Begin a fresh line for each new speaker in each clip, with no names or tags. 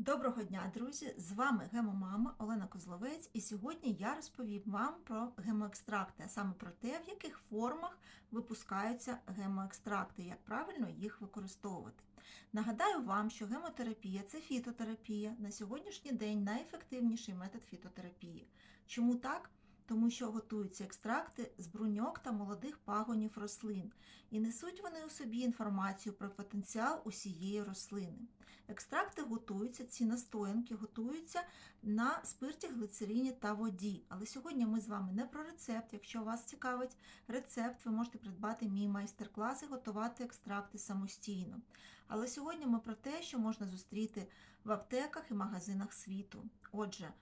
Доброго дня, друзі! З вами гемомама Олена Козловець, і сьогодні я розповім вам про гемоекстракти, а саме про те, в яких формах випускаються гемоекстракти, як правильно їх використовувати. Нагадаю вам, що гемотерапія це фітотерапія, на сьогоднішній день найефективніший метод фітотерапії. Чому так? Тому що готуються екстракти з бруньок та молодих пагонів рослин, і несуть вони у собі інформацію про потенціал усієї рослини. Екстракти готуються, ці настоянки готуються на спирті, глицерині та воді. Але сьогодні ми з вами не про рецепт. Якщо вас цікавить рецепт, ви можете придбати мій майстер-клас і готувати екстракти самостійно. Але сьогодні ми про те, що можна зустріти в аптеках і магазинах світу. Отже,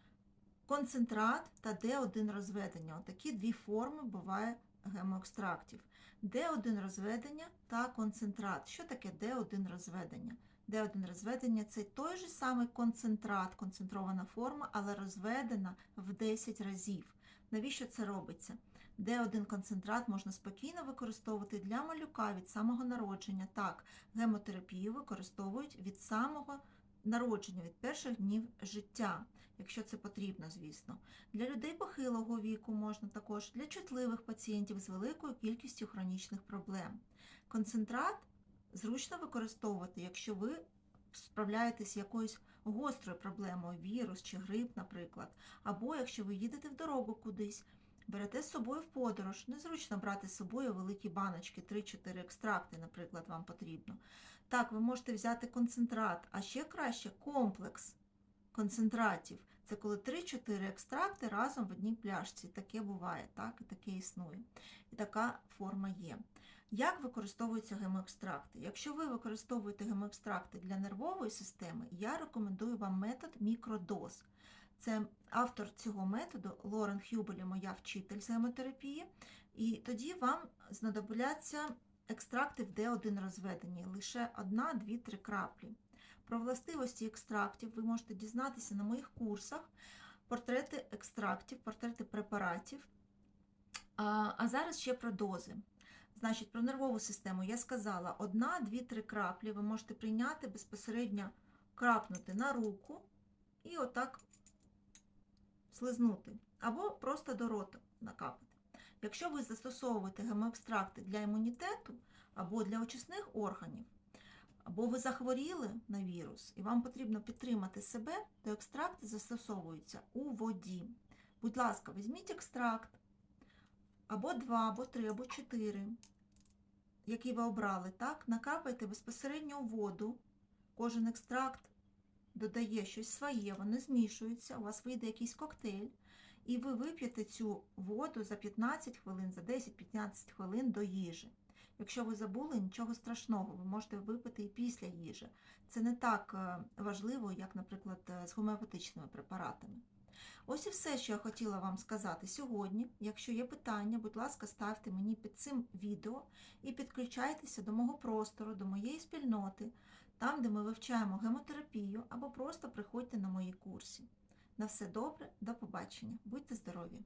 концентрат та Д1 розведення. Отакі дві форми буває гемоекстрактів. Д1 розведення та концентрат. Що таке Д1 розведення? Д1 розведення це той же самий концентрат, концентрована форма, але розведена в 10 разів. Навіщо це робиться? Д1 концентрат можна спокійно використовувати для малюка від самого народження. Так, гемотерапію використовують від самого народження, від перших днів життя, якщо це потрібно, звісно. Для людей похилого віку можна також, для чутливих пацієнтів з великою кількістю хронічних проблем. Концентрат зручно використовувати, якщо ви справляєтесь з якоюсь гострою проблемою, вірус чи грип, наприклад, або якщо ви їдете в дорогу кудись. Берете з собою в подорож, незручно брати з собою великі баночки, 3-4 екстракти, наприклад, вам потрібно. Так, ви можете взяти концентрат, а ще краще комплекс концентратів. Це коли 3-4 екстракти разом в одній пляшці. Таке буває, так, і таке існує. І така форма є. Як використовуються гемоекстракти? Якщо ви використовуєте гемоекстракти для нервової системи, я рекомендую вам метод мікродоз. Це автор цього методу Лорен Хюбелі, моя вчитель з гемотерапії, і тоді вам знадобляться екстракти в Д1 розведені, лише 1, 2, 3 краплі. Про властивості екстрактів ви можете дізнатися на моїх курсах портрети екстрактів, портрети препаратів. А, зараз ще про дози. Значить, про нервову систему я сказала: 1, 2, 3 краплі ви можете прийняти безпосередньо крапнути на руку і отак слизнути, або просто до рота накапати. Якщо ви застосовуєте гемоекстракти для імунітету або для очисних органів, або ви захворіли на вірус, і вам потрібно підтримати себе, то екстракти застосовуються у воді. Будь ласка, візьміть екстракт або 2, або 3, або 4, який ви обрали, так, накапайте безпосередньо воду. Кожен екстракт додає щось своє, вони змішуються, у вас вийде якийсь коктейль, і ви вип'єте цю воду за 15 хвилин, за 10-15 хвилин до їжі. Якщо ви забули, нічого страшного, ви можете випити і після їжі. Це не так е, важливо, як, наприклад, е, з гомеопатичними препаратами. Ось і все, що я хотіла вам сказати сьогодні. Якщо є питання, будь ласка, ставте мені під цим відео і підключайтеся до мого простору, до моєї спільноти, там, де ми вивчаємо гемотерапію, або просто приходьте на мої курси. На все добре, до побачення. Будьте здорові!